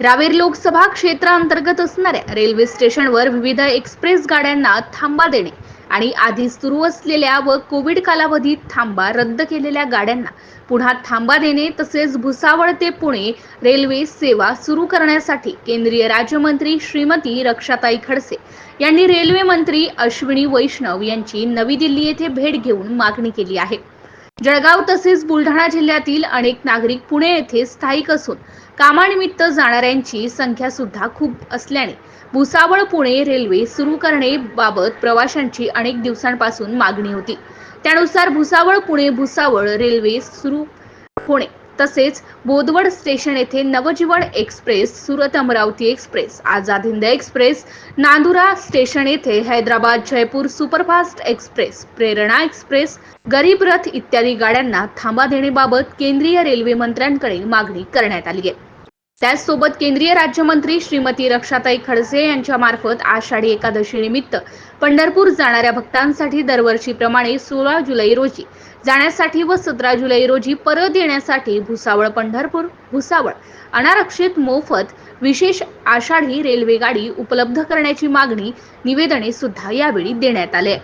रावेर लोकसभा क्षेत्रांतर्गत असणाऱ्या रेल्वे स्टेशनवर विविध एक्सप्रेस गाड्यांना थांबा देणे आणि आधी सुरू असलेल्या व कोविड कालावधीत थांबा रद्द केलेल्या गाड्यांना पुन्हा थांबा देणे तसेच भुसावळ ते पुणे रेल्वे सेवा सुरू करण्यासाठी केंद्रीय राज्यमंत्री श्रीमती रक्षाताई खडसे यांनी रेल्वे मंत्री अश्विनी वैष्णव यांची नवी दिल्ली येथे भेट घेऊन मागणी केली आहे. जळगाव तसेच बुलढाणा जिल्ह्यातील अनेक नागरिक पुणे येथे स्थायिक असून कामानिमित्त जाणाऱ्यांची संख्या सुद्धा खूप असल्याने भुसावळ पुणे रेल्वे सुरू करणे बाबत प्रवाशांची अनेक दिवसांपासून मागणी होती. त्यानुसार भुसावळ पुणे भुसावळ रेल्वे सुरू होणे तसेच बोदवड स्टेशन येथे Navjivan express Surat Amravati express Azad Hind express Nandura station येथे Hyderabad Jaipur superfast express Prerna express Garib Rath इत्यादी गाड्यांना थांबा देण्याबाबत केंद्रीय रेल्वे मंत्र्यांकडे मागणी करण्यात आली आहे. त्याचसोबत केंद्रीय राज्यमंत्री श्रीमती रक्षाताई खडसे यांच्या मार्फत आषाढी एकादशी निमित्त पंढरपूर जाणाऱ्या भक्तांसाठी दरवर्षीप्रमाणे सोळा जुलै रोजी जाण्यासाठी व सतरा जुलै रोजी परत येण्यासाठी भुसावळ पंढरपूर भुसावळ अनारक्षित मोफत विशेष आषाढी रेल्वे गाडी उपलब्ध करण्याची मागणी निवेदने सुद्धा यावेळी देण्यात आले.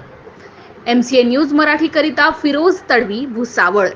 एम सी ए न्यूज मराठीकरिता फिरोज तडवी भुसावळ.